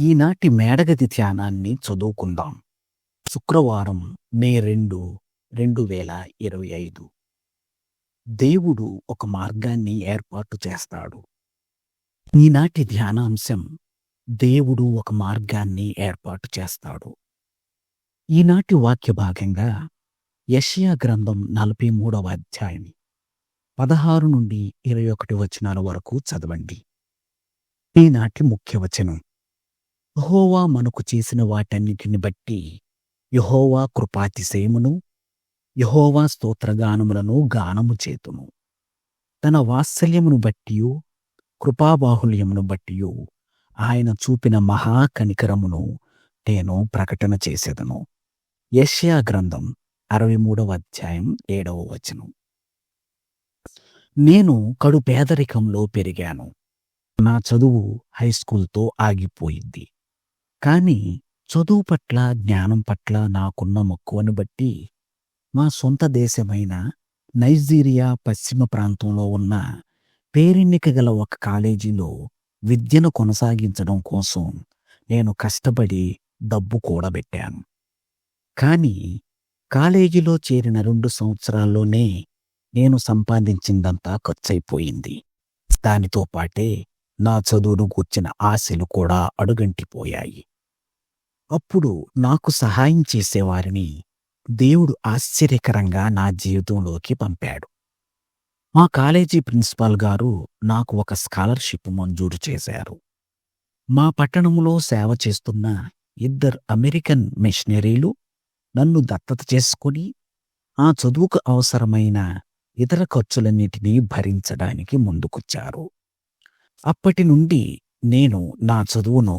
ఈనాటి మేడగది ధ్యానాన్ని చదువుకుందాం. శుక్రవారం మే రెండు రెండు వేల ఇరవై ఐదు. దేవుడు ఒక మార్గాన్ని ఏర్పాటు చేస్తాడు. ఈనాటి ధ్యానాంశం దేవుడు ఒక మార్గాన్ని ఏర్పాటు చేస్తాడు. ఈనాటి వాక్య భాగంగా యషియా గ్రంథం నలభై మూడవ అధ్యాయం పదహారు నుండి ఇరవై ఒకటి వచనాల వరకు చదవండి. ఈనాటి ముఖ్య వచనం యహోవా మనకు చేసిన వాటన్నిటిని బట్టి యహోవా కృపాతిశయమును యహోవా స్తోత్రగానములను గానము చేతును. తన వాత్సల్యమును బట్టియు కృపాబాహుల్యమును బట్టియు ఆయన చూపిన మహాకనికరమును నేను ప్రకటన చేసేదను. యష్యా గ్రంథం అరవై మూడవ అధ్యాయం ఏడవ వచనం. నేను కడు పేదరికంలో పెరిగాను. నా చదువు హై స్కూల్తో ఆగిపోయింది కానీ చదువు పట్ల జ్ఞానం పట్ల నాకున్న మక్కువను బట్టి మా సొంత దేశమైన నైజీరియా పశ్చిమ ప్రాంతంలో ఉన్న పేరెన్నిక గల ఒక కాలేజీలో విద్యను కొనసాగించడం కోసం నేను కష్టపడి డబ్బు కూడబెట్టాను. కానీ కాలేజీలో చేరిన రెండు సంవత్సరాల్లోనే నేను సంపాదించిందంతా ఖర్చయిపోయింది దానితో పాటే నా చదువును కూర్చిన ఆశలు కూడా అడుగంటిపోయాయి. అప్పుడు నాకు సహాయం చేసేవారిని దేవుడు ఆశ్చర్యకరంగా నా జీవితంలోకి పంపాడు. మా కాలేజీ ప్రిన్సిపాల్ గారు నాకు ఒక స్కాలర్షిప్ మంజూరు చేశారు. మా పట్టణంలో సేవ చేస్తున్న ఇద్దరు అమెరికన్ మిషనరీలు నన్ను దత్తత చేసుకుని ఆ చదువుకు అవసరమైన ఇతర ఖర్చులన్నిటినీ భరించడానికి ముందుకొచ్చారు. అప్పటి నుండి నేను నా చదువును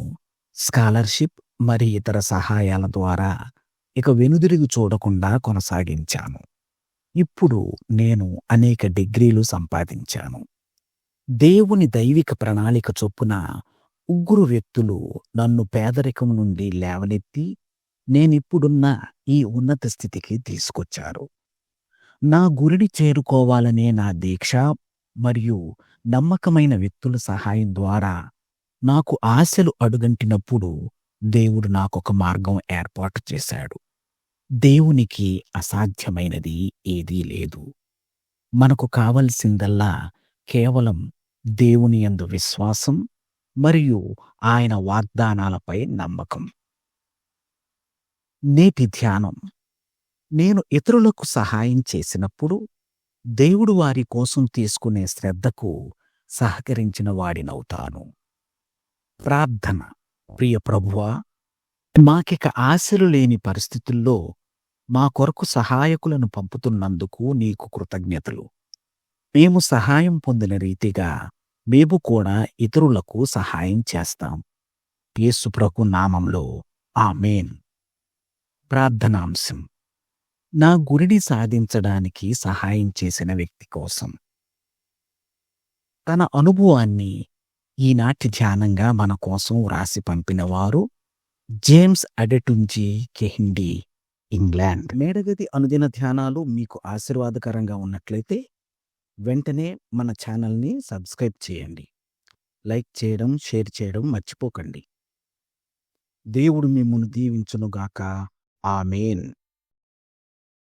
స్కాలర్షిప్ మరి ఇతర సహాయాల ద్వారా ఇక వెనుదిరిగి చూడకుండా కొనసాగించాను. ఇప్పుడు నేను అనేక డిగ్రీలు సంపాదించాను. దేవుని దైవిక ప్రణాళిక చొప్పున ఉగ్గురు వ్యక్తులు నన్ను పేదరికం నుండి లేవనెత్తి నేనిప్పుడున్న ఈ ఉన్నత స్థితికి తీసుకొచ్చారు. నా గురిని చేరుకోవాలనే నా దీక్ష మరియు నమ్మకమైన వ్యక్తుల సహాయం ద్వారా నాకు ఆశలు అడుగంటినప్పుడు దేవుడు నాకొక మార్గం ఏర్పాటు చేశాడు. దేవునికి అసాధ్యమైనది ఏదీ లేదు. మనకు కావలసిందల్లా కేవలం దేవుని యందు విశ్వాసం మరియు ఆయన వాగ్దానాలపై నమ్మకం. నేటి ధ్యానం. నేను ఇతరులకు సహాయం చేసినప్పుడు దేవుడు వారి కోసం తీసుకునే శ్రద్ధకు సహకరించిన వాడినవుతాను. ప్రార్థన. ప్రియ ప్రభువా మాకిక ఆశలు లేని పరిస్థితుల్లో మా కొరకు సహాయకులను పంపుతున్నందుకు నీకు కృతజ్ఞతలు. మేము సహాయం పొందిన రీతిగా మేము కూడా ఇతరులకు సహాయం చేస్తాం. యేసుప్రభు నామంలో మేన్ ప్రార్థనాంశం. నా గురిని సాధించడానికి సహాయం చేసిన వ్యక్తి కోసం. తన అనుభవాన్ని ఈనాటి ధ్యానంగా మన కోసం వ్రాసి పంపినవారు జేమ్స్ అడెటుంజీ కెహిండి ఇంగ్లాండ్. మేడగది అనుదిన ధ్యానాలు మీకు ఆశీర్వాదకరంగా ఉన్నట్లయితే వెంటనే మన ఛానల్ని సబ్స్క్రైబ్ చేయండి. లైక్ చేయడం షేర్ చేయడం మర్చిపోకండి. దేవుడు మిమ్మల్ని దీవించునుగాక. ఆమెన్.